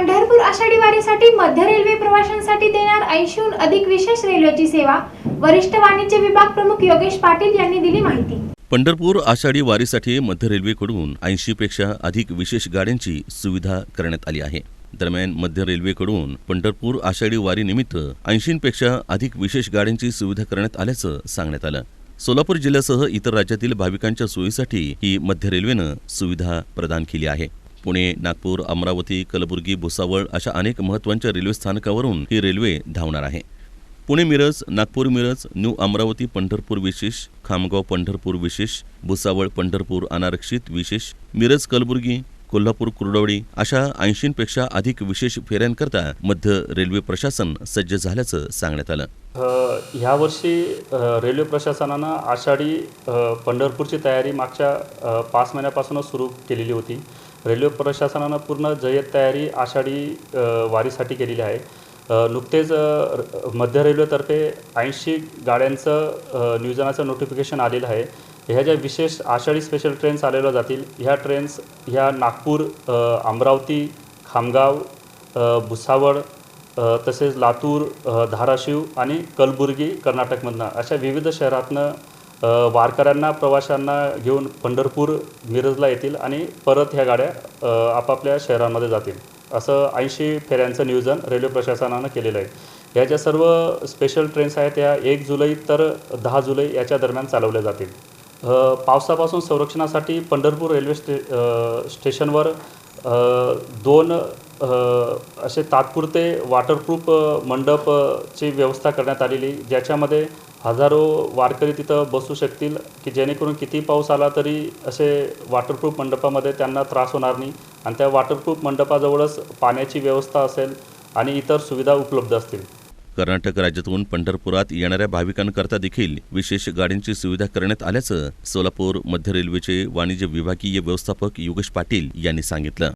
पंढरपूर आषाढी वारीसाठी मध्य रेल्वे प्रवाशांसाठी देणार ऐंशीहून अधिक विशेष रेल्वेची सेवा. वरिष्ठ वाणिज्य विभाग प्रमुख योगेश पाटील यांनी दिली माहिती. पंढरपूर आषाढी वारीसाठी मध्य रेल्वेकडून ऐंशी पेक्षा अधिक विशेष गाड्यांची सुविधा करण्यात आली आहे. दरम्यान मध्य रेल्वेकडून पंढरपूर आषाढी वारीनिमित्त ऐंशींपेक्षा अधिक विशेष गाड्यांची सुविधा करण्यात आल्याचं सांगण्यात आलं. सोलापूर जिल्ह्यासह इतर राज्यातील भाविकांच्या सोयीसाठी ही मध्य रेल्वेनं सुविधा प्रदान केली आहे. पुणे नागपूर अमरावती कलबुर्गी भुसावळ अशा अनेक महत्त्वाच्या रेल्वे स्थानकावरून ही रेल्वे धावणार आहे. पुणे मिरज नागपूर मिरज न्यू अमरावती पंढरपूर विशेष खामगाव पंढरपूर विशेष भुसावळ पंढरपूर अनारक्षित विशेष मिरज कलबुर्गी कोल्हापूर कुर्डवडी अशा ऐंशीपेक्षा अधिक विशेष फेऱ्यांकरता मध्य रेल्वे प्रशासन सज्ज झाल्याचं सांगण्यात आलं. ह्या वर्षी रेल्वे प्रशासनानं आषाढी पंढरपूरची तयारी मागच्या पाच महिन्यापासूनच सुरू केलेली होती. रेल्वे प्रशासनानं पूर्ण जय्यत तयारी आषाढी वारीसाठी केलेली आहे. नुकतेच मध्य रेल्वेतर्फे ऐंशी गाड्यांचं नियोजनाचं नोटिफिकेशन आलेलं आहे. ह्या ज्या विशेष आषाढी स्पेशल ट्रेन्स आलेल्या जातील ह्या ट्रेन्स ह्या नागपूर अमरावती खामगाव भुसावळ तसेच लातूर धाराशिव आणि कलबुर्गी कर्नाटकमधनं अशा विविध शहरातनं वारकऱ्यांना प्रवाशांना घेऊन पंढरपूर मिरजला येतील आणि परत ह्या गाड्या आपापल्या शहरांमध्ये जातील. असं ऐंशी फेऱ्यांचं नियोजन रेल्वे प्रशासनानं केलेलं आहे. ह्या ज्या सर्व स्पेशल ट्रेन्स आहेत त्या एक जुलै तर दहा जुलै याच्या दरम्यान चालवल्या जातील. पावसापासून संरक्षणासाठी पंढरपूर रेल्वे स्टे स्टेशनवर दोन असे तात्पुरते वॉटरप्रूफ मंडपची व्यवस्था करण्यात आलेली ज्याच्यामध्ये हजारो वारकरी तिथं बसू शकतील की जेणेकरून किती पाऊस आला तरी असे वॉटरप्रूफ मंडपामध्ये त्यांना त्रास होणार नाही. आणि त्या वॉटरप्रूफ मंडपाजवळच पाण्याची व्यवस्था असेल आणि इतर सुविधा उपलब्ध असतील. कर्नाटक राज्यातून पंढरपुरात येणाऱ्या भाविकांकरता देखील विशेष गाड्यांची सुविधा करण्यात आल्याचं सोलापूर मध्य रेल्वेचे वाणिज्य विभागीय व्यवस्थापक योगेश पाटील यांनी सांगितलं.